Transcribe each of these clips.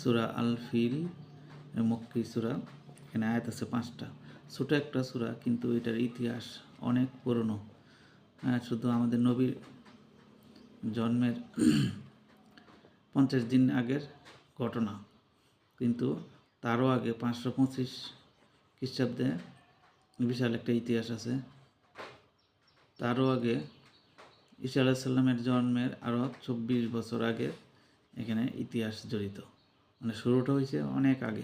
সুরা আল ফিল মক্কি সুরা, এখানে আয়াত আছে পাঁচটা। ছোটো একটা সুরা, কিন্তু এটার ইতিহাস অনেক পুরনো। শুধু আমাদের নবীর জন্মের পঞ্চাশ দিন আগের ঘটনা, কিন্তু তারও আগে পাঁচশো পঁচিশ খ্রিস্টাব্দে বিশাল একটা ইতিহাস আছে। তারও আগে ঈসা আলাহিসাল্লামের জন্মের আরও চব্বিশ বছর আগে এখানে ইতিহাস জড়িত। মানে শুরুটা হয়েছে অনেক আগে।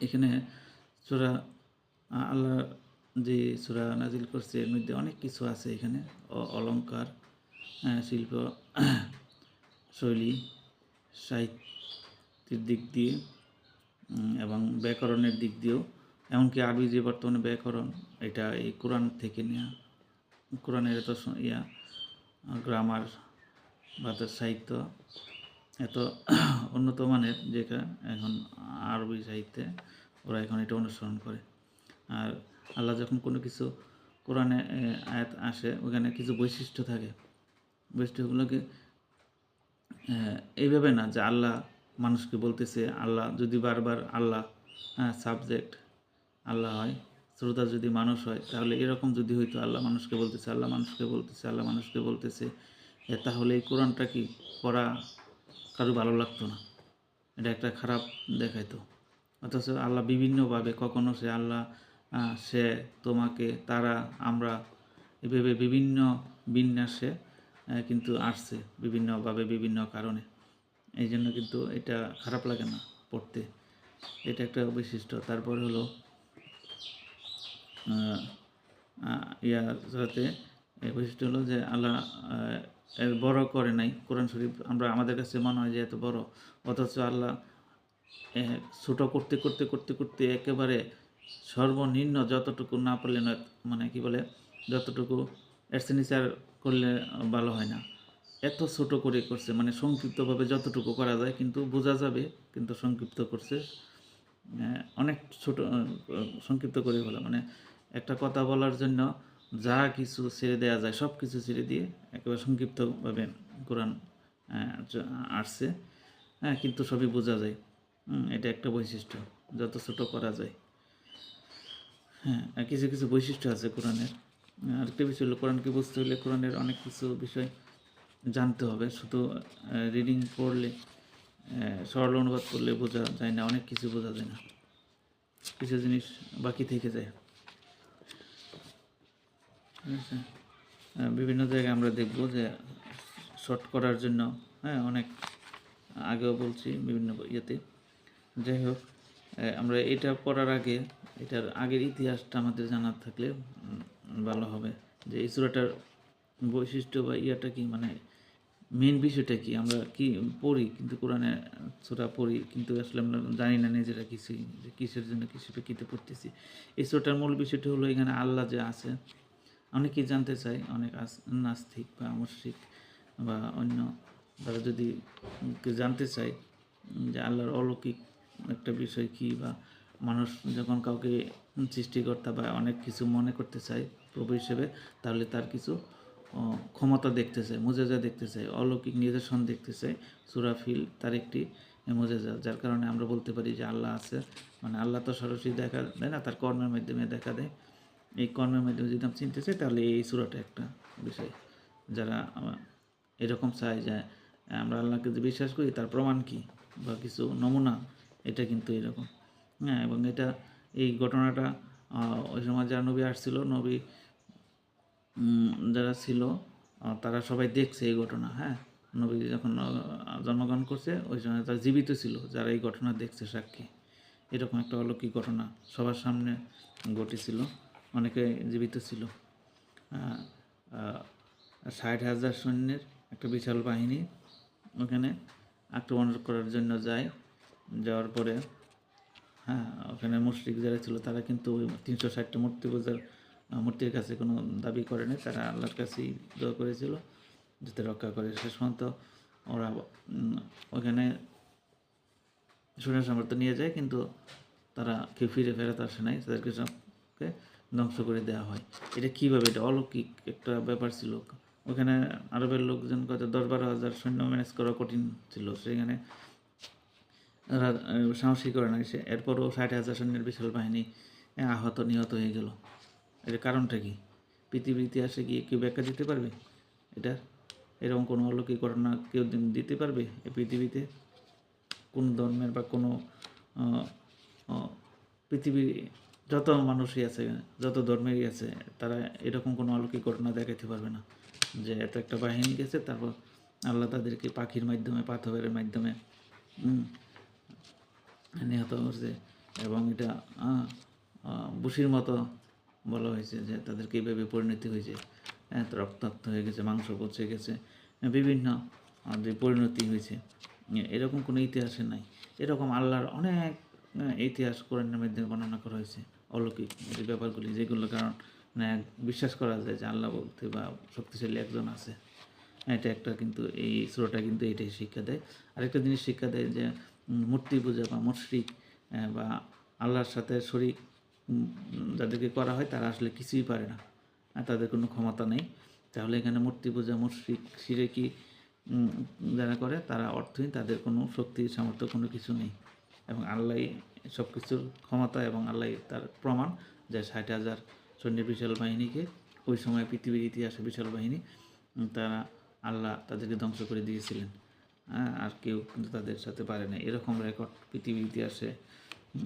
এখানে সুরা আল্লাহ যে সুরা নাজিল করছে এর মধ্যে অনেক কিছু আছে এখানে। অ- অলংকার হ্যাঁ, শিল্প শৈলী সাহিত্যের দিক দিয়ে এবং ব্যাকরণের দিক দিয়েও। এমনকি আরবি যে বর্তমানে ব্যাকরণ এটা এই কোরআন থেকে নেওয়া কোরআনের এত ইয়া গ্রামার বা সাহিত্য। এত উন্নত মানের যেটা এখন আরবি সাহিত্যে ওরা এখন এটা অনুসরণ করে। আর আল্লাহ যখন কোনো কিছু কোরআনে আয়াত আসে, ওখানে কিছু বৈশিষ্ট্য থাকে। বৈশিষ্ট্যগুলোকে এইভাবে না যে আল্লাহ মানুষকে বলতেছে, আল্লাহ যদি বারবার আল্লাহ হ্যাঁ সাবজেক্ট আল্লাহ হয়, শ্রোতা যদি মানুষ হয়, তাহলে এরকম যদি হইতো, আল্লাহ মানুষকে বলতেছে, আল্লাহ মানুষকে বলতেছে, আল্লাহ মানুষকে বলতেছে তাহলে এই কোরআনটা কি পড়া কারও ভালো লাগতো না। এটা একটা খারাপ দেখাইতো। অথচ আল্লাহ বিভিন্নভাবে কখনো সে আল্লাহ সে তোমাকে, তারা, আমরা এভাবে বিভিন্ন বিন্যাসে কিন্তু আসছে বিভিন্নভাবে বিভিন্ন কারণে। এই জন্য কিন্তু এটা খারাপ লাগে না পড়তে। এটা একটা বৈশিষ্ট্য। তারপর হলো ইয়া এই বৈশিষ্ট্য হলো যে আল্লাহ বড় করে নাই। কোরআন শরীফ আমরা আমাদের কাছে মনে হয় যে এত বড়। অথচ আল্লাহ ছোট করতে করতে করতে করতে একেবারে সর্বনিম্ন যতটুকু না পারলে মানে কি বলে, যতটুকু এর চেয়ে নিচে আর করলে ভালো হয় না। এত ছোট করে করছে মানে সংক্ষিপ্তভাবে যতটুকু করা যায়, কিন্তু বোঝা যাবে, কিন্তু সংক্ষিপ্ত করছে। অনেক ছোট, সংক্ষিপ্ত করে বলা মানে একটা কথা বলার জন্য যা কিছু ছেড়ে দেওয়া যায় সব কিছু ছেড়ে দিয়ে একেবারে সংক্ষিপ্তভাবে কোরআন আসছে। হ্যাঁ কিন্তু সবই বোঝা যায়। এটা একটা বৈশিষ্ট্য, যত ছোট করা যায়। হ্যাঁ কিছু কিছু বৈশিষ্ট্য আছে কোরআনের। আরেকটা বিষয় হলো, কোরআনকে বুঝতে হলে কোরআনের অনেক কিছু বিষয় জানতে হবে। শুধু রিডিং পড়লে সরল অনুবাদ করলে বোঝা যায় না, অনেক কিছু বোঝা যায় না। কিছু জিনিস বাকি থেকে যায়। ঠিক আছে? বিভিন্ন জায়গায় আমরা দেখব যে শর্ট করার জন্য হ্যাঁ অনেক আগেও বলছি বিভিন্ন ইয়েতে। যাই হোক আমরা এটা পড়ার আগে, এটার আগের ইতিহাসটা আমাদের জানার থাকলে ভালো হবে। যে এই সুরাটার বৈশিষ্ট্য বা ইয়াটা কি মানে মেন বিষয়টা কি? আমরা কি পড়ি, কিন্তু কোরআনে সুরা পড়ি, কিন্তু আসলে আমরা জানি না নিজেরা কিছুই যে কিসের জন্য কিছু প্রেক্ষিতে পড়তেছি। এই সুরাটার মূল বিষয়টা হলো এখানে আল্লাহ যে আছে অনেকেই জানতে চায়, অনেক নাস্তিক বা মুশরিক বা অন্য তারা যদি জানতে চায় যে আল্লাহর অলৌকিক একটা বিষয় কি বা মানুষ যখন কাউকে সৃষ্টিকর্তা বা অনেক কিছু মনে করতে চায় প্রভু হিসেবে, তাহলে তার কিছু ক্ষমতা দেখতে চায়, মোজেজা দেখতে চায়, অলৌকিক নিদর্শন দেখতে চায়। সুরাফিল তার একটি মোজেজা, যার কারণে আমরা বলতে পারি যে আল্লাহ আছে। মানে আল্লাহ তো সরাসরি দেখা দেয় না, তার কর্মের মাধ্যমে দেখা দেয়। এই কর্মের মাধ্যমে যদি আমরা চিনতে চাই, তাহলে এই সুরাটা একটা বিষয়। যারা এরকম চায় যে, আমরা আল্লাহকে যে বিশ্বাস করি, তার প্রমাণ কি? বা কিছু নমুনা? এটা কিন্তু এরকম। হ্যাঁ এবং এটা, এই ঘটনাটা ওই সময় যারা নবী আসছিল, নবী যারা ছিল তারা সবাই দেখছে এই ঘটনা। হ্যাঁ নবী যখন জন্মগ্রহণ করছে, ওই সময় তারা জীবিত ছিল, যারা এই ঘটনা দেখছে সাক্ষী। এরকম একটা অলৌকিক ঘটনা সবার সামনে ঘটেছিল। অনেকে জীবিত ছিল। ষাট হাজার সৈন্যের একটা বিশাল বাহিনী ওখানে আক্রমণ করার জন্য যায়। যাওয়ার পরে হ্যাঁ ওখানে মুশরিক যারা ছিল তারা কিন্তু ওই তিনশো ষাটটা মূর্তি পূজার মূর্তির কাছে কোনো দাবি করেনি তারা আল্লাহর কাছেই দোয়া করেছিল যাতে রক্ষা করে। শেষ পর্যন্ত ওরা ওখানে সৈন্য সামর্থ্য নিয়ে যায়, কিন্তু তারা কেউ ফিরে ফেরত আসে নাই। তাদেরকে সবকে ধ্বংস করে দেওয়া হয়। এটা কীভাবে? এটা অলৌকিক একটা ব্যাপার ছিল। ওখানে আরবের লোকজন কত? দশ বারো হাজার সৈন্য ম্যানেজ করা কঠিন ছিল। সেখানে সাহসী করে নাই সে। এরপরও ষাট হাজার সৈন্যের বিশাল বাহিনী আহত, নিহত হয়ে গেল। এর কারণটা কি? পৃথিবীর ইতিহাসে কি কেউ ব্যাখ্যা দিতে পারবে? এটা এরকম কোনো অলৌকিক ঘটনা কেউ দিতে পারবে এই পৃথিবীতে? কোন ধর্মের বা কোনো পৃথিবীর যত মানুষই আছে যত ধর্মেরই আছে তারা এরকম কোনো অলৌকিক ঘটনা দেখাতে পারবে না। যে এত একটা বাহিনী গেছে তারপর আল্লাহ তাদেরকে পাখির মাধ্যমে পাথরের মাধ্যমে নিহত করছে। এবং এটা বুসির মতো বলা হয়েছে যে তাদেরকে এইভাবে পরিণতি হয়েছে। হ্যাঁ, রক্তাক্ত হয়ে গেছে মাংস পচে গেছে বিভিন্ন যে পরিণতি হয়েছে। এরকম কোনো ইতিহাসে নাই। এরকম আল্লাহর অনেক ইতিহাস কোরআনের মাধ্যমে বর্ণনা করা হয়েছে। অলৌকিক এই ব্যাপারগুলি, যেগুলো কারণ মানে বিশ্বাস করা যায় যে আল্লাহ বলতে বা শক্তিশালী একজন আছে। এটা একটা কিন্তু এই শ্রোটা কিন্তু এটাই শিক্ষা দেয়। আরেকটা জিনিস শিক্ষা দেয় যে মূর্তি পূজা বা মুশরিক বা আল্লাহর সাথে শরিক যাদেরকে করা হয় তারা আসলে কিছুই পারে না তাদের কোনো ক্ষমতা নেই। তাহলে এখানে মূর্তি পূজা মুশরিক সিরেকি যারা করে তারা অর্থহীন, তাদের কোনো শক্তি, সামর্থ্য কোনো কিছু নেই। এবং আল্লাহ সব কিছুর ক্ষমতা এবং আল্লাহ তার প্রমাণ যে ষাট হাজার সৈন্যের বিশাল বাহিনীকে ওই সময় পৃথিবীর ইতিহাসে বিশাল বাহিনী তারা আল্লাহ তাদেরকে ধ্বংস করে দিয়েছিলেন। হ্যাঁ, আর কেউ কিন্তু তাদের সাথে পারে না এরকম রেকর্ড পৃথিবীর ইতিহাসে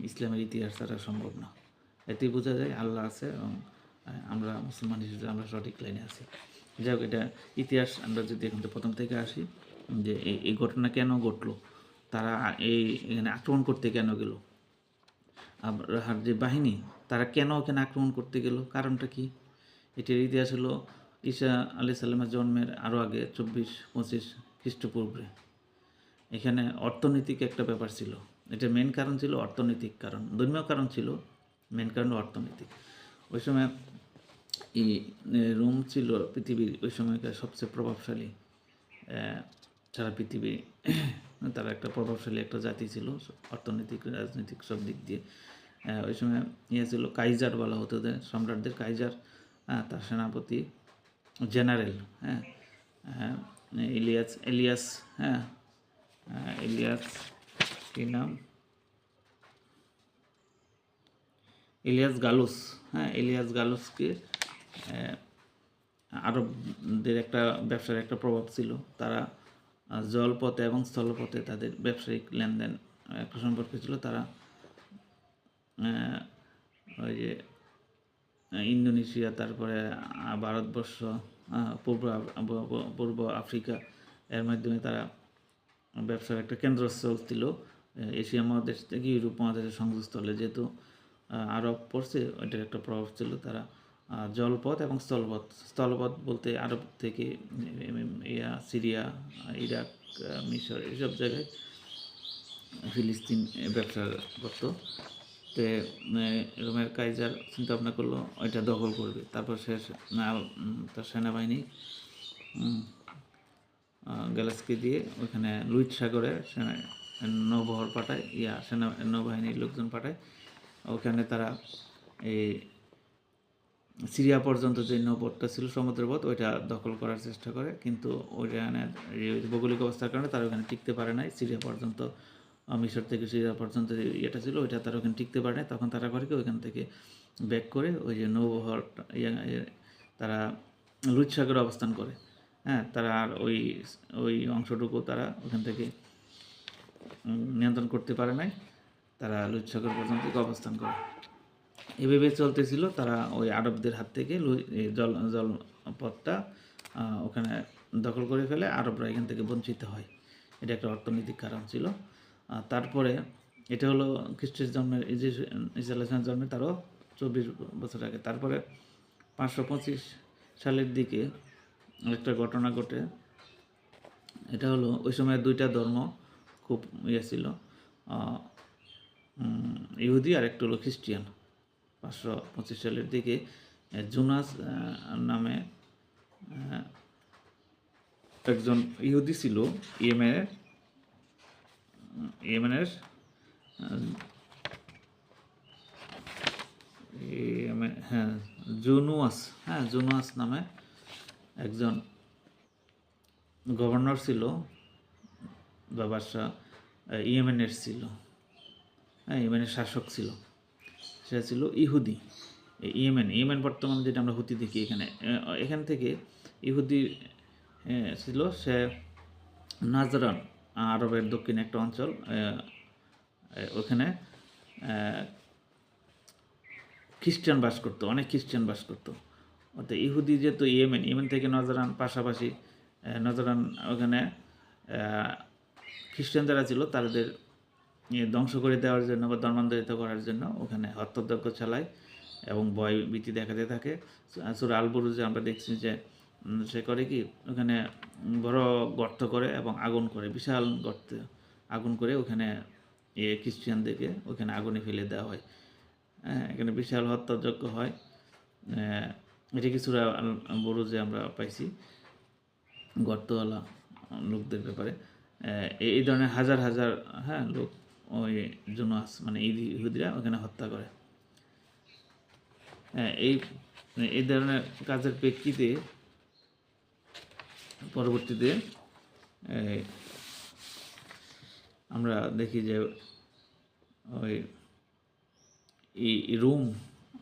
ইসলামের ইতিহাস ছাড়া সম্ভব না। এতেই বোঝা যায় আল্লাহ আছে এবং আমরা মুসলমান হিসেবে আমরা সঠিক লাইনে আছি। যাই হোক এটা ইতিহাস আমরা যদি এখন প্রথম থেকে আসি যে এই ঘটনা কেন ঘটলো? তারা এই এখানে আক্রমণ করতে কেন গেল? আবরাহার যে বাহিনী, তারা কেন ওখানে আক্রমণ করতে গেল? কারণটা কি? এটির ইতিহাস হলো ঈশা আলি সাল্লামের জন্মের আরও আগে চব্বিশ, পঁচিশ খ্রিস্টপূর্বে। এখানে অর্থনৈতিক একটা ব্যাপার ছিল। এটা মেন কারণ ছিল অর্থনৈতিক কারণ। ধর্মীয় কারণ ছিল মেন কারণ অর্থনৈতিক। ওই সময় এই রোম ছিল পৃথিবীর ওই সময়কার সবচেয়ে প্রভাবশালী সারা পৃথিবী। তারা একটা প্রভাবশালী একটা জাতি ছিল, অর্থনৈতিক, রাজনৈতিক সব দিক দিয়ে। ওই সময় ইয়ে ছিল কাইজার বলা হতো সম্রাটদের কাইজার তার সেনাপতি জেনারেল হ্যাঁ। ইলিয়াস এলিয়াস হ্যাঁ। ইলিয়াস, কি নাম? ইলিয়াস গালুস হ্যাঁ ইলিয়াস গালুসকে আরবদের একটা ব্যবসার একটা প্রভাব ছিল। তারা জলপথে এবং স্থলপথে তাদের ব্যবসায়িক লেনদেন একটা সম্পর্ক ছিল। তারা ওই যে ইন্দোনেশিয়া, তারপরে ভারতবর্ষ পূর্ব পূর্ব আফ্রিকা, এর মাধ্যমে তারা ব্যবসার একটা কেন্দ্রস্থল ছিল এশিয়া মহাদেশ থেকে ইউরোপ মহাদেশের সংযোগস্থলে। যেহেতু আরব পড়ছে, ওইটার একটা প্রভাব ছিল। তারা জলপথ এবং স্থলপথ। স্থলপথ বলতে আরব থেকে ইয়া, সিরিয়া, ইরাক মিশর এইসব জায়গায় ফিলিস্তিন ব্যবসা করতো। তে রোমের কাইজার চিন্তা ভাবনা করল, ওইটা দখল করবে। তারপর না- তার সেনাবাহিনী গ্যালাসকে দিয়ে ওখানে লুইট সাগরে সেনা, নৌবহর পাঠায়, ইয়া, সেনা, নৌবাহিনীর লোকজন পাঠায়। ওখানে তারা এই সিরিয়া পর্যন্ত যে নৌপথটা ছিল সমুদ্রপথ ওইটা দখল করার চেষ্টা করে। কিন্তু ওইখানে ভৌগোলিক অবস্থার কারণে তারা ওখানে টিকতে পারে নাই। সিরিয়া পর্যন্ত মিশর থেকে সিরিয়া পর্যন্ত ইয়েটা ছিল, ওইটা তারা ওখানে টিকতে পারে নাই। তখন তারা করে কি ওইখান থেকে ব্যাক করে ওই যে নৌবহর তারা লুইট সাগরে অবস্থান করে। হ্যাঁ তারা আর ওই ওই অংশটুকু তারা ওখান থেকে নিয়ন্ত্রণ করতে পারে নাই। তারা লুইট সাগর পর্যন্ত অবস্থান করে। এভাবে চলতেছিল, তারা ওই আরবদের হাত থেকে জল, জলপথটা ওখানে দখল করে ফেলে, আরবরা এখান থেকে বঞ্চিত হয়। এটা একটা অর্থনৈতিক কারণ ছিল। তারপরে এটা হলো খ্রিস্টের জন্মের ইসলামের জন্মে তারও চব্বিশ বছর আগে। তারপরে পাঁচশো পঁচিশ সালের দিকে একটা ঘটনা ঘটে। এটা হলো ওই সময় দুইটা ধর্ম খুব ইয়ে ছিল ইহুদি আর একটা হলো খ্রিস্টিয়ান। পাঁচশো পঁচিশ সালের দিকে জুনাস নামে একজন ইহুদি ছিল, ইয়েমেনের ইয়েমেনের হ্যাঁ জুনুয়াস হ্যাঁ জুনুয়াস নামে একজন গভর্নর ছিল, বা বাদশাহ ইয়েমেনের ছিল হ্যাঁ ইয়েমেনের শাসক ছিল। সে ছিল ইহুদি ইয়েমেন। ইয়েমেন বর্তমানে যেটা আমরা হুতি দেখি এখানে। এখান থেকে ইহুদি ছিল সে নাজরান আরবের দক্ষিণ একটা অঞ্চল ওখানে খ্রিস্টান বাস করতো, অনেক খ্রিস্টান বাস করতো। অর্থাৎ ইহুদি যেহেতু ইয়েমেন ইয়েমেন থেকে নজরান পাশাপাশি নজরান ওখানে খ্রিস্টান যারা ছিল তাদের ধ্বংস করে দেওয়ার জন্য বা ধর্মান্তরিত করার জন্য ওখানে হত্যাযজ্ঞ চালায় এবং ভয় ভীতি দেখাতে থাকে। সুর আলবুরুজে আমরা দেখছি যে সে করে কি, ওখানে বড় গর্ত করে এবং আগুন করে, বিশাল গর্ত আগুন করে ওখানে এ খ্রিস্টানদেরকে ওখানে আগুনে ফেলে দেওয়া হয়। হ্যাঁ এখানে বিশাল হত্যাযজ্ঞ হয়। এটা কিছুটা বড়ুজে আমরা পাইছি গর্তওয়ালা লোকদের ব্যাপারে। এই ধরনের হাজার হাজার হ্যাঁ লোক ওই জুনাস মানে ইহুদিরা ওখানে হত্যা করে। হ্যাঁ এই এই ধরনের কাজের প্রেক্ষিতে পরবর্তীতে আমরা দেখি যে ওই রোম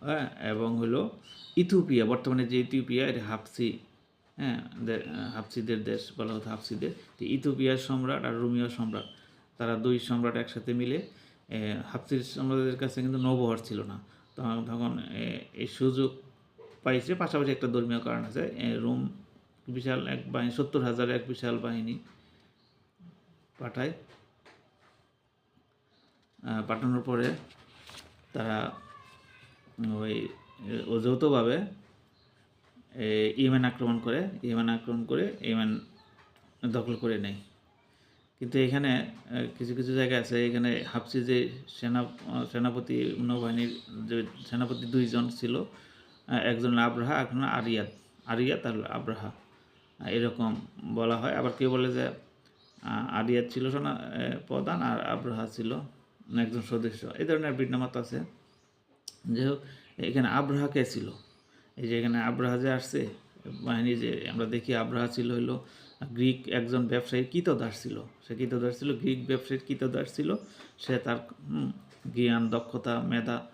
হ্যাঁ এবং হলো ইথিওপিয়া, বর্তমানে যে ইথিওপিয়া, এটা হাফসি হ্যাঁ হাফসিদের দেশ, বলা হতো হাফসিদের ইথিওপিয়ার সম্রাট আর রোমিও সম্রাট। তারা দুই সম্রাট একসাথে মিলে হাফসির সম্রাটের কাছে কিন্তু নৌবহর ছিল না। তখন এই সুযোগ পাইছে। পাশাপাশি একটা ধর্মীয় কারণ আছে। রোম বিশাল এক বাহিনী সত্তর হাজার এক বিশাল বাহিনী পাঠায়। পাঠানোর পরে তারা ওই ও যৌথভাবে এ, ইয়েমেন আক্রমণ করে ইয়েমেন আক্রমণ করে ইয়েমেন দখল করে নেয়। কিন্তু এখানে কিছু কিছু জায়গা আছে, এখানে হাফসি যে সেনা সেনাপতি, নৌবাহিনীর যে সেনাপতি দুইজন ছিল একজন আব্রাহা একজন আরিয়াত আরিয়াত আর আব্রাহা এরকম বলা হয়। আবার কেউ বলে যে আরিয়াত ছিল সেনা প্রধান আর আব্রাহা ছিল একজন সদস্য। এই ধরনের ভিন্নমত আছে। হোক এখানে আব্রাহা কে ছিল? এই যে এখানে আব্রাহা যে আসছে বাহিনী যে আমরা দেখি আব্রাহা ছিল হইল গ্রিক একজন ব্যবসায়ীর কৃতদাস ছিল। সে কৃতদাস ছিল গ্রিক ব্যবসায়ীর কৃতদাস ছিল। সে তার জ্ঞান দক্ষতা মেধা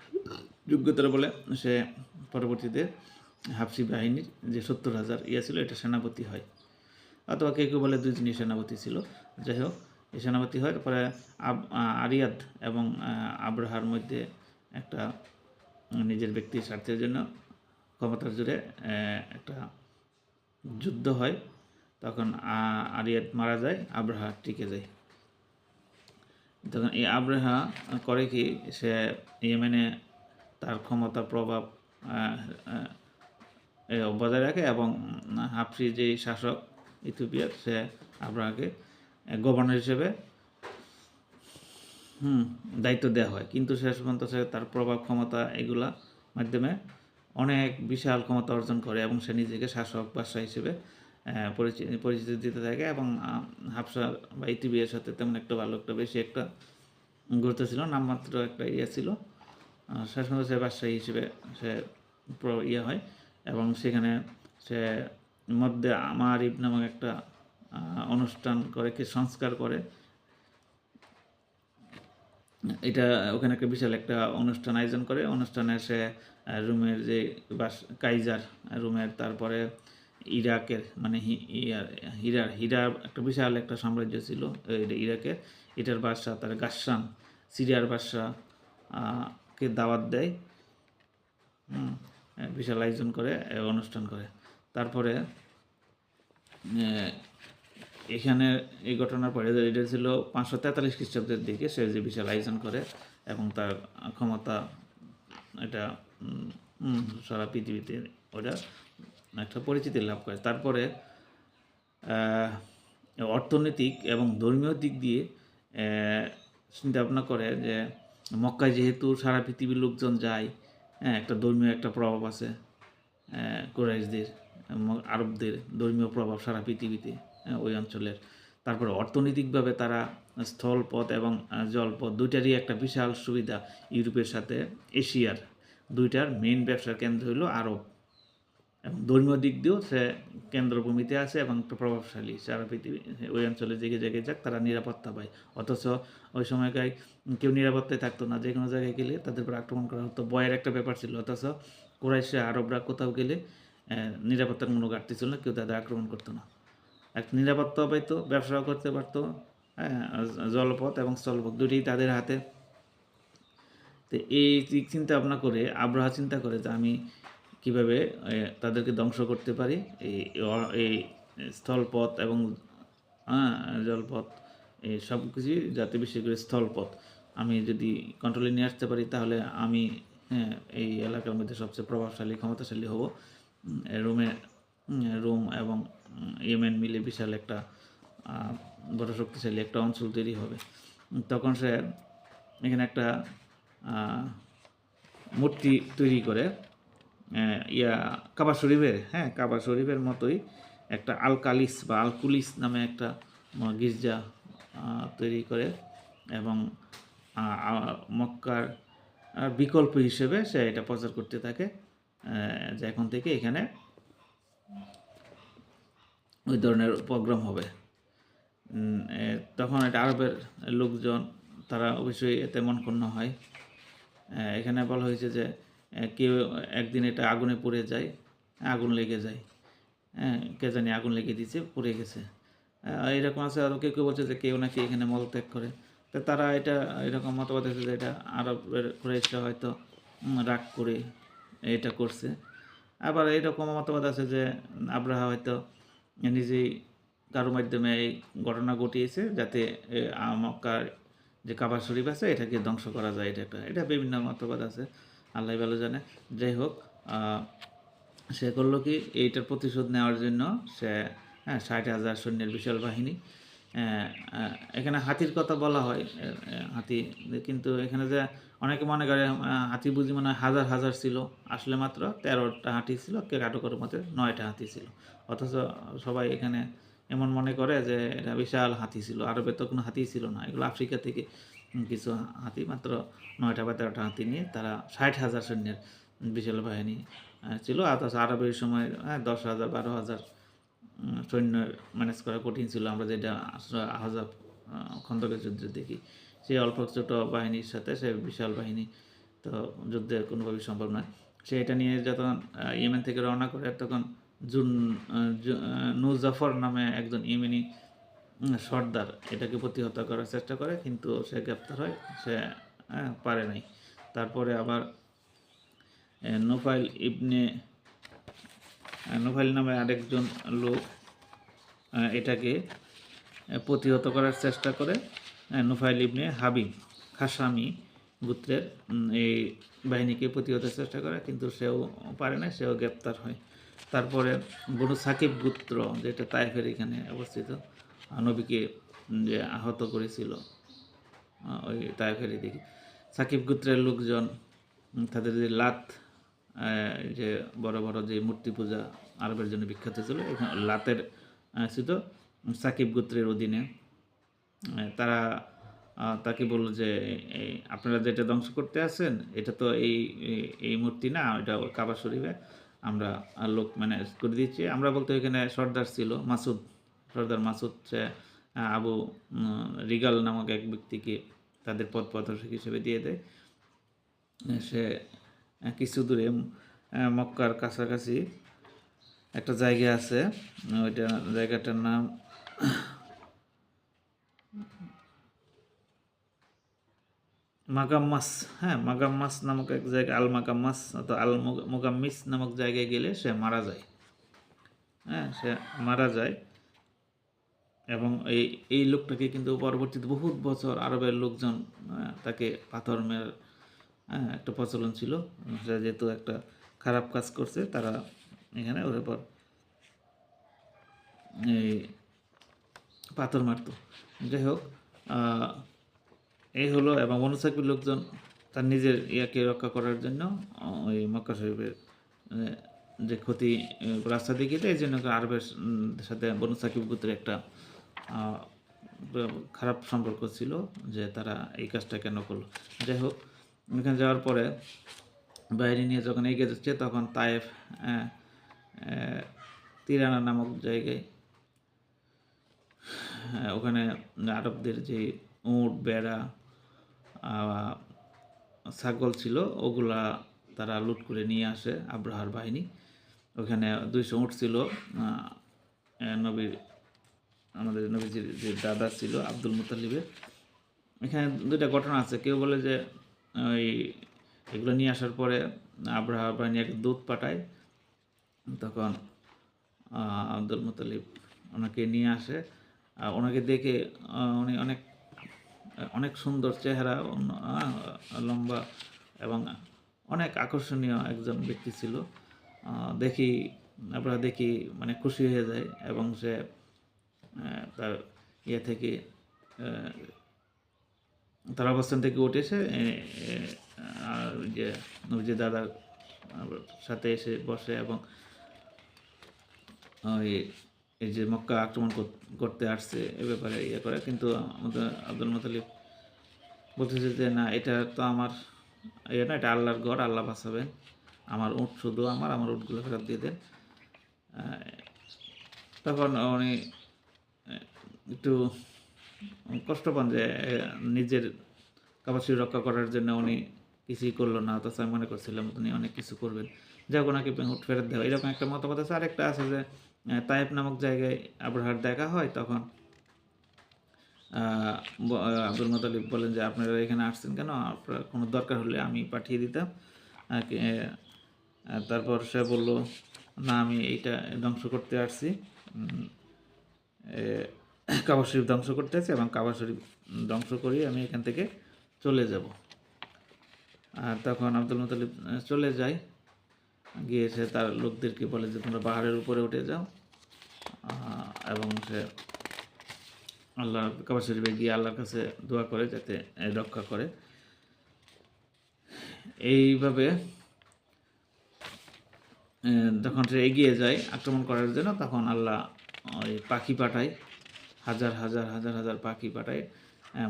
যোগ্যতার বলে সে পরবর্তীতে হাফসি বাহিনীর যে সত্তর হাজার ইয়ে ছিল এটা সেনাপতি হয়। অথবা কেউ কেউ বলে দুজনই সেনাপতি ছিল। যাই হোক এই সেনাপতি হয় তারপরে আব- আরিয়াদ এবং আব্রাহার মধ্যে একটা নিজের ব্যক্তির স্বার্থের জন্য ক্ষমতার আহ, একটা যুদ্ধ হয়। তখন আ- আরিয়াদ মারা যায়, আব্রাহা টিকে যায়। তখন এই আব্রাহা করে কি, সে ইয়েমেনে তার ক্ষমতা, প্রভাব বজায় রাখে এবং হাফসি যে শাসক ইথিওপিয়ার সে আব্রাহাকে গভর্নর হিসেবে, হুম, দায়িত্ব দেওয়া হয়। কিন্তু শেষ পর্যন্ত সে তার প্রভাব, ক্ষমতা এগুলা মাধ্যমে অনেক বিশাল ক্ষমতা অর্জন করে এবং সে নিজেকে শাসক বাদশাহ হিসেবে পরিচিতি দিতে থাকে এবং হাফসা বা ইতিবিয়ার সাথে তেমন একটা ভালো একটা, বেশি একটা গুরুত্ব ছিল, নামমাত্র একটা ইয়ে ছিল। শেষ পর্যন্ত সে বাদশাহী হিসেবে সে ইয়ে হয় এবং সেখানে সে মধ্যে আমার ইব নামক একটা অনুষ্ঠান করে, কি সংস্কার করে। এটা ওখানে একটা বিশাল একটা অনুষ্ঠান আয়োজন করে। অনুষ্ঠানে সে রোমের যে বাস, কাইজার রুমের তারপরে ইরাকের মানে হীরার, হীরা একটা বিশাল একটা সাম্রাজ্য ছিল ইরাকের। এটার বাদশাহ তার গাসান সিরিয়ার বাদশাহ কে দাওয়াত দেয়। বিশাল আয়োজন করে অনুষ্ঠান করে। তারপরে এখানে এই ঘটনার পরে এটা ছিল পাঁচশো তেতাল্লিশ খ্রিস্টাব্দের দিকে, সে যে বিশাল আয়োজন করে এবং তার ক্ষমতা, এটা সারা পৃথিবীতে ওটা একটা পরিচিতি লাভ করে। তারপরে অর্থনৈতিক এবং ধর্মীয় দিক দিয়ে চিন্তা ভাবনা করে যে মক্কায় যেহেতু সারা পৃথিবীর লোকজন যায় হ্যাঁ একটা ধর্মীয় একটা প্রভাব আছে কোরাইশদের আরবদের ধর্মীয় প্রভাব সারা পৃথিবীতে হ্যাঁ, ওই অঞ্চলের। তারপরে অর্থনৈতিকভাবে তারা স্থলপথ এবং জলপথ দুইটারই একটা বিশাল সুবিধা ইউরোপের সাথে। এশিয়ার দুইটার মেন ব্যবসার কেন্দ্র হলো আরব। ধর্মীয় দিক দিয়েও সে কেন্দ্রভূমিতে আছে এবং প্রভাবশালী সারা পৃথিবী, ওই অঞ্চলে জেগে জেগে যাক, তারা নিরাপত্তা পায়। অথচ ওই সময়কার কেউ নিরাপত্তায় থাকতো না যে কোনো জায়গায় গেলে তাদের উপর আক্রমণ করা হতো। বয়ের একটা ব্যাপার ছিল, অথচ কুরাইশে আরবরা কোথাও গেলে নিরাপত্তার কোনো ঘাটতি ছিল না, কেউ তাদের আক্রমণ করতো না। এক নিরাপত্তা পাইতো, ব্যবসাও করতে পারতো জলপথ এবং স্থলপথ দুটোই তাদের হাতে। তো এই চিন্তা ভাবনা করে, আব্রাহা চিন্তা করে যে আমি কীভাবে তাদেরকে ধ্বংস করতে পারি? এই এই স্থলপথ এবং হ্যাঁ, জলপথ এই সব কিছুই যাতে বিশেষ করে স্থলপথ। আমি যদি কন্ট্রোলে নিয়ে আসতে পারি তাহলে আমি হ্যাঁ এই এলাকার মধ্যে সবচেয়ে প্রভাবশালী ক্ষমতাশালী হব। রোমে রোম এবং ইয়েমেন মিলে বিশাল একটা বড় শক্তিশালী একটা অঞ্চল তৈরি হবে। তখন সে এখানে একটা মূর্তি তৈরি করে। ইয়া কাবা শরীফের হ্যাঁ কাবা শরীফের মতোই একটা আলকালিস বা আলকুলিস নামে একটা গির্জা তৈরি করে এবং মক্কার বিকল্প হিসেবে সে এটা প্রচার করতে থাকে যে এখন থেকে এখানে ওই ধরনের প্রোগ্রাম হবে। তখন এটা আরবের লোকজন, তারা অবশ্যই এতে মনক্ষুণ্ণ হয়। এখানে বলা হয়েছে যে কেউ একদিন এটা আগুনে পড়ে যায়, আগুন লেগে যায়। হ্যাঁ কে জানি আগুন লেগে দিয়েছে, পড়ে গেছে। এরকম আছে আরও কেউ কেউ বলছে যে কেউ নাকি এখানে মলত্যাগ করে। তো তারা এটা এরকম মতবাদ আছে যে এটা আরবের কুরাইশরা হয়তো রাগ করে এটা করছে। আবার এরকম মতবাদ আছে যে আব্রাহা হয়তো নিজেই কারও মাধ্যমে এই ঘটনা ঘটিয়েছে যাতে মক্কার যে কাবা শরীফ আছে, এটাকে ধ্বংস করা যায়, এটা একটা, এটা বিভিন্ন মতবাদ আছে। আল্লাহ ভালো জানে। যাই হোক সে করল কি, এইটার প্রতিশোধ নেওয়ার জন্য সে হ্যাঁ ষাট হাজার সৈন্যের বিশাল বাহিনী এখানে হাতির কথা বলা হয় হাতি, কিন্তু এখানে যে অনেকে মনে করে হাতি বুঝি মনে হয় হাজার হাজার ছিল, আসলে মাত্র তেরোটা হাতি ছিল, কে কাটোকরের মধ্যে নয়টা হাতি ছিল। অথচ সবাই এখানে এমন মনে করে যে এটা বিশাল হাতি ছিল, আরবে তো কোনো হাতি ছিল না, এগুলো আফ্রিকা থেকে কিছু হাতি মাত্র নয়টা বা তেরোটা হাতি নিয়ে তারা ষাট হাজার সৈন্যের বিশাল বাহিনী ছিল। অথচ আরবের সময় দশ হাজার বারো হাজার সৈন্য ম্যানেজ করা কঠিন ছিল। আমরা যেটা আহজাব খন্দকের যুদ্ধে দেখি। সেই অল্প ছোট বাহিনীর সাথে সে বিশাল বাহিনী তো যুদ্ধে কোনোভাবেই সম্ভব নয়। সে এটা নিয়ে যখন ইয়েমেন থেকে রওনা করে তখন জুন আহ, জু- আহ, নূর জাফর নামে একজন ইয়েমেনি উম, সর্দার এটাকে প্রতিহত করার চেষ্টা করে কিন্তু সে গ্রেপ্তার হয় সে হ্যাঁ, পারে নাই। তারপরে আবার নোফাইল ইবনে নোফাইল নামে আরেকজন লোক এটাকে প্রতিহত করার চেষ্টা করে নোফাইল ইবনে হাবিব খাসামি গোত্রের এই বাহিনীকে প্রতিহতের চেষ্টা করে কিন্তু সেও পারে না সেও গ্রেপ্তার হয়। তারপরে বনু সাকিব গোত্র যেটা তাইফের এখানে অবস্থিত নবীকে যে আহত করেছিল ওই তাইফের দিকে সাকিব গোত্রের লোকজন তাদের যে লাত যে বড় বড় যে মূর্তি পূজা আরবের জন্য বিখ্যাত ছিল, এখানে লাতের ছিল সাকিব গোত্রের অধীনে। তারা তাকে বলল যে আপনারা যেটা ধ্বংস করতে আছেন এটা তো এই এই- মূর্তি না, এটা কাবা শরীফে আমরা লোক মানে করে দিচ্ছি। আমরা বলতে এখানে সর্দার ছিল মাসুদ। সর্দার মাসুদ আবু রিগাল নামক এক ব্যক্তিকে তাদের পথ প্রদর্শক হিসেবে দিয়ে দেয়। সে কিছু দূরে মক্কার কাছাকাছি একটা জায়গা আছে। ওইটা জায়গাটার নাম মাগাম্মাস হ্যাঁ মাগাম্মাস নামক এক জায়গা, আল মাগাম্মাস অথবা আল মুগ- মুগাম্মিস নামক জায়গায় গেলে সে মারা যায়। হ্যাঁ সে মারা যায়। এবং এই এই লোকটাকে কিন্তু পরবর্তীতে বহুত বছর আরবের লোকজন তাকে পাথর মের একটা প্রচলন ছিল। যেহেতু একটা খারাপ কাজ করছে, তারা এখানে ওর উপর এই পাথর মারতো। যাই হোক এই হলো এবং মনুসাকির লোকজন তার নিজের ইয়াকে রক্ষা করার জন্য, ওই মক্কা শরীফের যে ক্ষতি, রাস্তা দেয় এই জন্য আরবের সাথে বনু সাকিব একটা খারাপ সম্পর্ক ছিল যে তারা এই কাজটা কেন করল। যাই হোক, এখানে যাওয়ার পরে বাইরে নিয়ে যখন এগিয়ে যাচ্ছে, তখন তায়েফ তিরানা নামক জায়গায় ওখানে আরবদের যে উট, বেড়া ছাগল ছিল, ওগুলা তারা লুট করে নিয়ে আসে আব্রাহার বাহিনী। ওখানে দুইশো উট ছিল নবীর আমাদের নবীজির যে দাদা ছিল, আব্দুল মুতালিবের। এখানে দুইটা ঘটনা আছে। কেউ বলে যে, ওই এগুলো নিয়ে আসার পরে আব্রাহা বাহিনী এক দুধ পাঠায়, তখন আব্দুল মুতালিব ওনাকে নিয়ে আসে। আর ওনাকে দেখে উনি অনেক অনেক সুন্দর চেহারা লম্বা এবং অনেক আকর্ষণীয় একজন ব্যক্তি ছিল। দেখি আমরা দেখি মানে খুশি হয়ে যায় এবং সে তার ইয়ে থেকে তার অবস্থান থেকে উঠে এসে আর যে যে দাদার সাথে এসে বসে এবং ওই, এই যে মক্কা আক্রমণ করতে আসছে, এ ব্যাপারে ইয়ে করে, কিন্তু আমাদের আব্দুল মুতালিব বলতেছে যে, না, এটা তো আমার ইয়ে না, এটা আল্লাহর ঘর, আল্লাহ বাঁচাবেন। আমার উট শুধু আমার আমার উটগুলো ফেরত দিয়ে দেন। তখন উনি একটু কষ্ট পান যে নিজের কাপাসি রক্ষা করার জন্য উনি কিছুই করল না। অথচ আমি মনে করছিলাম উনি অনেক কিছু করবেন। যাক, ওনাকে হুট ফেরত দেওয়া। এরকম একটা মতামত আছে। আরেকটা আছে যে তায়েব নামক জায়গায় আবরাহার দেখা হয় তখন আব্দুল মোতালিব বলেন যে, আপনারা এখানে আসছেন কেন? আপনার কোনো দরকার হলে আমি পাঠিয়ে দিতাম। তারপর সে বলল, না, আমি এইটা ধ্বংস করতে আসছি। কাবা শরীফ ধ্বংস করতে আসছি এবং কাবা শরীফ ধ্বংস করি আমি এখান থেকে চলে যাব। আর তখন আব্দুল মোতালিব চলে যায়। গিয়ে সে তার লোকদেরকে বলে যে, তোমরা পাহাড়ের উপরে উঠে যাও। এবং সে আল্লাহ কাবা শরীফে গিয়ে আল্লাহর কাছে দোয়া করে যাতে রক্ষা করে। এইভাবে যখন সে এগিয়ে যায় আক্রমণ করার জন্য, তখন আল্লাহ ওই পাখি পাঠায়। হাজার হাজার হাজার হাজার পাখি পাঠায়।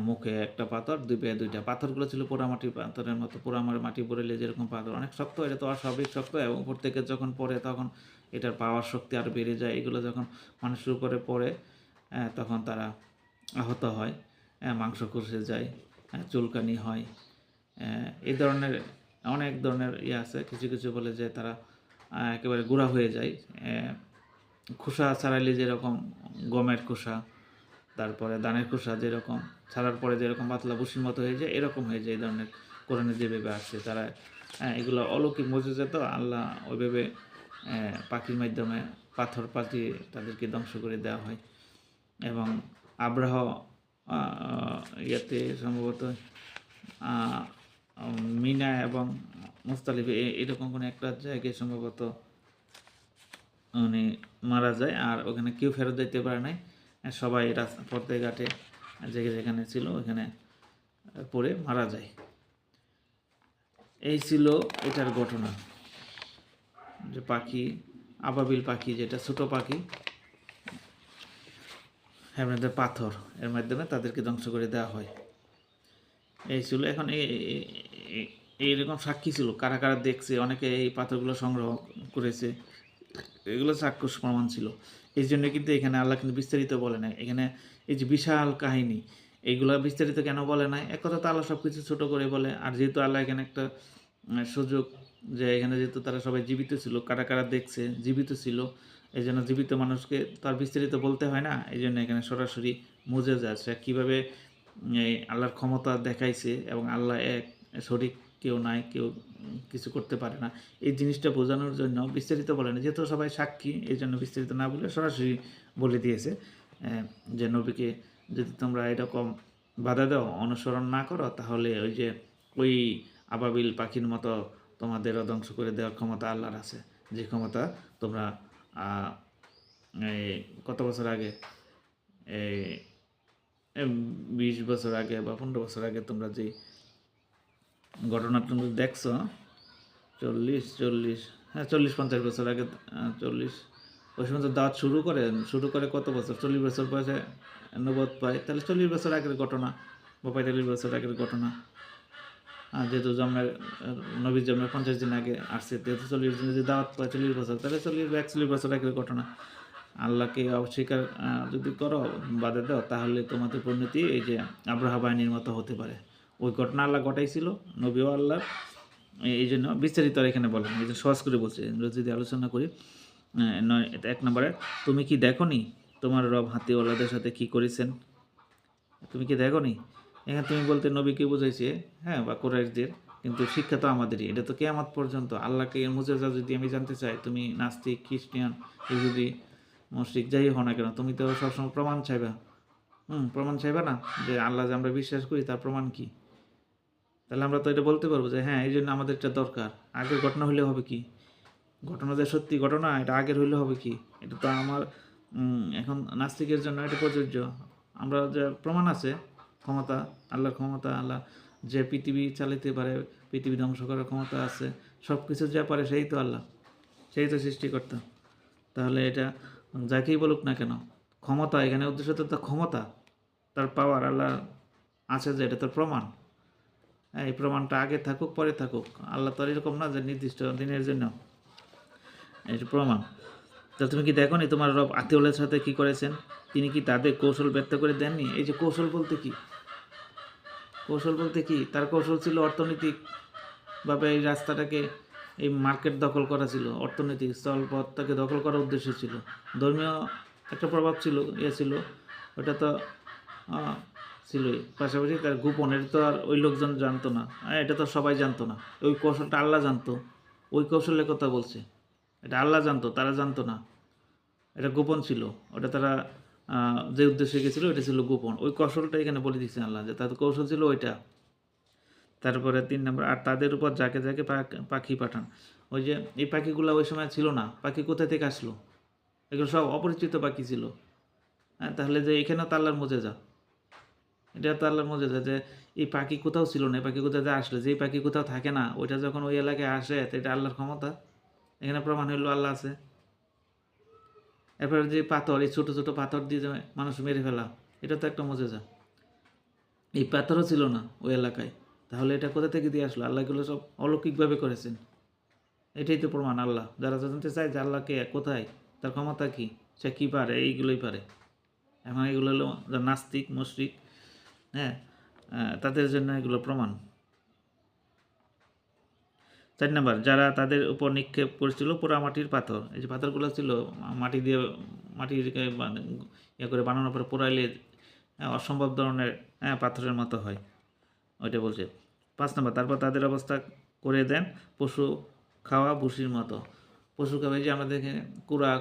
মুখে একটা পাথর দুই পায়ে দুইটা। পাথরগুলো ছিল পোড়ামাটির পাথরের মতো পোড়ামার মাটি পড়লে যেরকম পাথর। অনেক শক্ত এটা তো অস্বাভাবিক শক্ত। এবং থেকে যখন পড়ে তখন এটার পাওয়ার শক্তি আরও বেড়ে যায়। এগুলো যখন মানুষের উপরে পড়ে তখন তারা আহত হয়। এ, মাংস খসে যায়। চুলকানি হয়। এই ধরনের অনেক ধরনের ইয়ে আছে। কিছু কিছু বলে যে তারা একেবারে গুঁড়া হয়ে যায়। খোসা ছাড়াইলে যেরকম গমের খোসা তারপরে ধানের খোসা যেরকম ছাড়ার পরে যেরকম পাতলা বুসির মতো হয়ে যায় এরকম হয়ে যায় এই ধরনের কোরআনে যেভাবে আসছে তারা হ্যাঁ, এগুলো অলৌকিক মজুজে তো আল্লাহ ওইভাবে পাখির মাধ্যমে পাথর পাতি তাদেরকে ধ্বংস করে দেওয়া হয়। এবং আব্রাহ ইয়েতে সম্ভবত মিনা এবং মুস্তালিফে এরকম কোনো একটা জায়গায় সম্ভবত উনি মারা যায় আর ওখানে কেউ ফেরত দিতে পারে নাই। সবাই রাস্তা পথে ঘাটে যেখানে যেখানে ছিল ওখানে পড়ে মারা যায়। এই ছিল এটার ঘটনা। যে পাখি, আবাবিল পাখি যেটা, ছোট পাখি মধ্যে পাথর, এর মাধ্যমে তাদেরকে ধ্বংস করে দেওয়া হয়। এই ছিল, এখন এই এই- এই- এইরকম সাক্ষী ছিল। কারা কারা দেখছে, অনেকে এই পাথরগুলো সংগ্রহ করেছে। এগুলো চাক্ষুষ প্রমাণ ছিল। এই জন্য কিন্তু এখানে আল্লাহ কিন্তু বিস্তারিত বলে নাই। এখানে এই যে বিশাল কাহিনী, এইগুলো বিস্তারিত কেন বলে নাই? এক কথা তো আল্লাহ সব কিছু ছোটো করে বলে, আর যেহেতু আল্লাহ এখানে একটা সুযোগ যে এখানে যেহেতু তারা সবাই জীবিত ছিল, কারা কারা দেখছে, জীবিত ছিল, এই জন্য জীবিত মানুষকে তার বিস্তারিত বলতে হয় না। এই জন্য এখানে সরাসরি মুজে যাচ্ছে কীভাবে আল্লাহর ক্ষমতা দেখাইছে এবং আল্লাহ এক শরিক কেউ নাই, কেউ কিছু করতে পারে না। এই জিনিসটা বোঝানোর জন্য বিস্তারিত বলে না যেহেতু সবাই সাক্ষী, এই জন্য বিস্তারিত না বলে সরাসরি বলে দিয়েছে যে নবীকে যদি তোমরা এরকম বাধা দাও, অনুসরণ না করো, তাহলে ওই যে ওই আবাবিল পাখির মতো তোমাদেরও ধ্বংস করে দেওয়ার ক্ষমতা আল্লাহর আছে। যে ক্ষমতা তোমরা কত বছর আগে, এই বিশ বছর আগে বা পনেরো বছর আগে তোমরা যে ঘটনা তুমি দেখছ? চল্লিশ চল্লিশ হ্যাঁ চল্লিশ পঞ্চাশ বছর আগে চল্লিশ। ওই সময় তো দাওয়াত শুরু করে শুরু করে কত বছর? চল্লিশ বছর বয়সে নবদ পায়। তাহলে চল্লিশ বছর আগের ঘটনা বা পঁয়তাল্লিশ বছর আগের ঘটনা। আর যেহেতু জন্মের নবীর জন্মের পঞ্চাশ দিন আগে আসছে, যেহেতু চল্লিশ দিন যদি দাওয়াত পায় চল্লিশ বছর, তাহলে চল্লিশ একচল্লিশ বছর আগের ঘটনা। আল্লাহকে অস্বীকার যদি করো, বাধা দাও, তাহলে তোমাদের পরিণতি এই যে আব্রাহা বাহিনীর মতো হতে পারে। ওই ঘটনা আল্লাহ ঘটাইছিল নবীও আল্লাহ। এই জন্য বিস্তারিত এখানে বলেন, এই যে সহজ করে বলছে, যদি আলোচনা করি নয় এক নম্বরে, তুমি কি দেখনি তোমার রব হাতিওয়ালাদের সাথে কি করেছেন? তুমি কি দেখনি? এখানে তুমি বলতে নবীকে বুঝাইছে হ্যাঁ বা কোরাইশদের, কিন্তু শিক্ষা তো আমাদেরই। এটা তো কেয়ামত পর্যন্ত। আল্লাহকে এর মুজেজা যদি আমি জানতে চাই, তুমি নাস্তিক খ্রিস্টিয়ান ইহুদি মসজিদ যাই হও না কেন, তুমি তো সবসময় প্রমাণ চাইবা। হুম, প্রমাণ চাইবা না? যে আল্লাহ যে আমরা বিশ্বাস করি, তার প্রমাণ কি? তাহলে আমরা তো এটা বলতে পারব যে হ্যাঁ এই জন্য আমাদের এটা দরকার। আগের ঘটনা হলে হবে কি? ঘটনা যে সত্যি ঘটনা, এটা আগের হইলে হবে কি? এটা তো আমার এখন নাস্তিকের জন্য এটা প্রযোজ্য। আমরা যে প্রমাণ আছে, ক্ষমতা, আল্লাহর ক্ষমতা, আল্লাহ যে পৃথিবী চালাতে পারে, পৃথিবী ধ্বংস করার ক্ষমতা আছে সব কিছু যা পারে সেই তো আল্লাহ, সেই তো সৃষ্টিকর্তা। তাহলে এটা যাকেই বলুক না কেন, ক্ষমতা, এখানে উদ্দেশ্য তো তার ক্ষমতা, তার পাওয়ার আল্লাহ আছে যে, এটা তার প্রমাণ। এই প্রমাণটা আগে থাকুক, পরে থাকুক। আল্লাহ তো এরকম না যে নির্দিষ্ট দিনের জন্য। এটা প্রমাণ। তা তুমি কি দেখো নি তোমার রব আতিউলের সাথে কি করেছেন? তিনি কি তাদের কৌশল ব্যক্ত করে দেননি? এই যে কৌশল বলতে কি? কৌশল বলতে কি? তার কৌশল ছিল অর্থনৈতিক ভাবে এই রাস্তাটাকে, এই মার্কেট দখল করা ছিল। অর্থনৈতিক স্থলপথটাকে দখল করার উদ্দেশ্য ছিল। ধর্মীয় একটা প্রভাব ছিল ইয়ে ছিল। ওটা তো ছিলই পাশাপাশি তার গোপনের তো আর ওই লোকজন জানতো না। এটা তো সবাই জানতো না। ওই কৌশলটা আল্লাহ জানতো। ওই কৌশলের কথা বলছে। এটা আল্লাহ জানতো, তারা জানতো না। এটা গোপন ছিল। ওটা তারা যে উদ্দেশ্যে গেছিল, এটা ছিল গোপন। ওই কৌশলটা এখানে বলে দিচ্ছে আল্লাহ যে, তাদের কৌশল ছিল ওইটা। তারপরে তিন নম্বর, আর তাদের উপর যাকে যাকে পাখি পাঠান। ওই যে, এই পাখিগুলো ওই সময় ছিল না। পাখি কোথা থেকে আসলো? এগুলো সব অপরিচিত পাখি ছিল। হ্যাঁ তাহলে যে এখানেও তো আল্লাহর মজে যা এটা তো আল্লাহর মজা যে এই পাখি কোথাও ছিল না, এই পাখি কোথাও যে আসলো যে পাখি কোথাও থাকে না, ওইটা যখন ওই এলাকায় আসে, তো এটা আল্লাহর ক্ষমতা? এখানে প্রমাণ হইল আল্লাহ আছে। এরপরে যে পাথর, এই ছোটো ছোটো পাথর দিয়ে মানুষ মেরে ফেলা, এটা তো একটা মজেজা এই পাথরও ছিল না ওই এলাকায়। তাহলে এটা কোথা থেকে দিয়ে আসলো? আল্লাহ এগুলো সব অলৌকিকভাবে করেছেন। এটাই তো প্রমাণ আল্লাহ। যারা জানতে চায় যে আল্লাহকে কোথায়, তার ক্ষমতা কী, সে কী পারে, এইগুলোই পারে। এখন এগুলো হলো নাস্তিক, মুশরিক হ্যাঁ তাদের জন্য এগুলো প্রমাণ। চার নাম্বার, যারা তাদের উপর নিক্ষেপ করেছিল পোড়া মাটির পাথর। এই যে পাথরগুলো ছিল, মাটি দিয়ে, মাটির ইয়ে করে বানানোর পরে পোড়াইলে অসম্ভব ধরনের হ্যাঁ পাথরের মতো হয়। ওইটা বলছে। পাঁচ নম্বর, তারপর তাদের অবস্থা করে দেন পশু খাওয়া ভুসির মতো। পশু খাওয়াই যে আমাদের এখানে কুড়া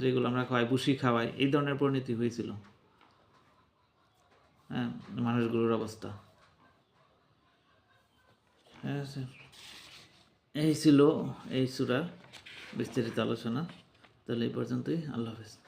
যেগুলো আমরা খাওয়াই, ভুসি খাওয়াই, এই ধরনের পরিণতি হয়েছিল। হ্যাঁ মানুষগুলোর অবস্থা। হ্যাঁ এই ছিল এই সুরা বিস্তারিত আলোচনা। তাহলে এই পর্যন্তই। আল্লাহ হাফেজ।